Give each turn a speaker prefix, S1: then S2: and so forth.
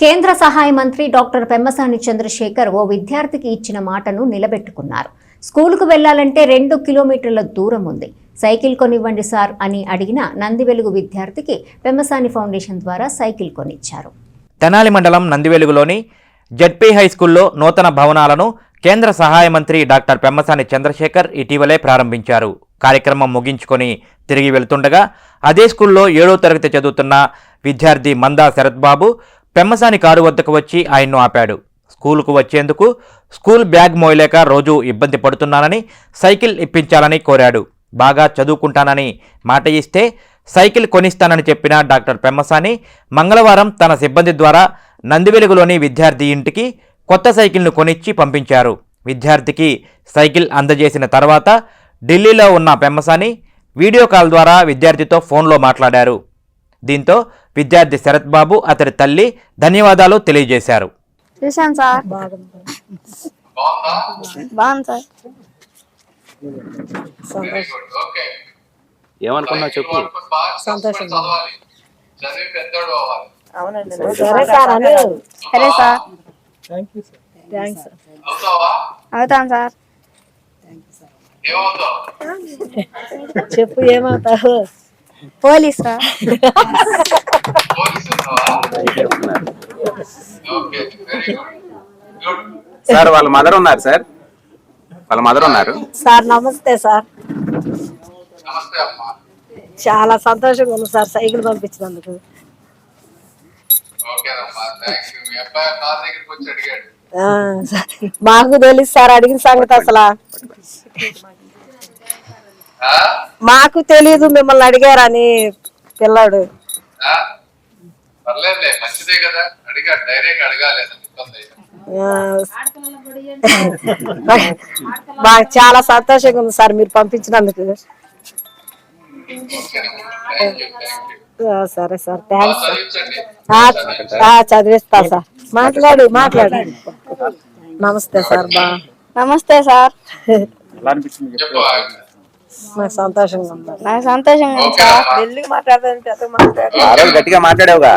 S1: కేంద్ర సహాయ మంత్రి డాక్టర్ పెమ్మసాని చంద్రశేఖర్ ఓ విద్యార్థికి ఇచ్చిన మాటను నిలబెట్టుకున్నారు. స్కూలుకు వెళ్ళాలంటే రెండు కిలోమీటర్ల దూరం ఉంది. సైకిల్ కొనివ్వండి సార్ అని అడిగిన నంది వెలుగు విద్యార్థికి పెమ్మసాని ఫౌండేషన్ ద్వారా సైకిల్ కొనిచ్చారు.
S2: తెనాలి మండలం నందివెలుగులోని జడ్పీ హై స్కూల్లో నూతన భవనాలను కేంద్ర సహాయ మంత్రి డాక్టర్ పెమ్మసాని చంద్రశేఖర్ ఇటీవలే ప్రారంభించారు. కార్యక్రమం ముగించుకొని తిరిగి వెళ్తుండగా అదే స్కూల్లో ఏడో తరగతి చదువుతున్న విద్యార్థి మందా శరత్ బాబు పెమ్మసాని కారు వద్దకు వచ్చి ఆయన్ను ఆపాడు. స్కూలుకు వచ్చేందుకు స్కూల్ బ్యాగ్ మోయలేక రోజు ఇబ్బంది పడుతున్నానని సైకిల్ ఇప్పించాలని కోరాడు. బాగా చదువుకుంటానని మాట ఇస్తే సైకిల్ కొనిస్తానని చెప్పిన డాక్టర్ పెమ్మసాని మంగళవారం తన సిబ్బంది ద్వారా నందివెలుగులోని విద్యార్థి ఇంటికి కొత్త సైకిల్ను కొనిచ్చి పంపించారు. విద్యార్థికి సైకిల్ అందజేసిన తర్వాత ఢిల్లీలో ఉన్న పెమ్మసాని వీడియో కాల్ ద్వారా విద్యార్థితో ఫోన్లో మాట్లాడారు. దీంతో విద్యార్థి శరత్ బాబు అతడి తల్లి ధన్యవాదాలు తెలియజేశారు.
S3: చూశాను సార్. బాగుంది సార్.
S4: ఓకే
S5: ఏమనుకున్నావు చెప్పు.
S4: సంతోషం
S3: సరే సార్ సరే సార్.
S4: అవుతావా
S3: అవుతాను సార్.
S4: ఏమవుతావు
S6: చెప్పు ఏమవుతావు?
S3: పోలీస్? సార్
S4: పోలీసు అవుతావా okay very good good
S5: sir వాళ్ళ మదర్ ఉన్నారు సార్. వాళ్ళ మదర్ ఉన్నారు.
S6: సార్ నమస్తే సార్.
S4: నమస్తే అమ్మా
S6: చాలా సంతోషంగా ఉంది సార్ సైకిల్ పంపించినందుకు. మాకు తెలుసు సార్ అడిగిన సంగతి అసలు.
S4: ఆ?
S6: మాకు తెలియదు మిమ్మల్ని అడిగారని పిల్లాడు?
S4: పర్లేదులే మంచిదే కదా. ధైర్యంగా అడగాలి
S6: మాకు చాలా సంతోషంగా ఉంది సార్ మీరు పంపించినందుకు. సరే సార్ థ్యాంక్స్ సార్. చదివిస్తా సార్. మాట్లాడు మాట్లాడు. నమస్తే సార్ బా.
S3: నమస్తే సార్.
S6: మాకు సంతోషంగా ఉంది.
S3: నాకు సంతోషంగా ఉంది. సార్
S5: గట్టిగా మాట్లాడావుగా.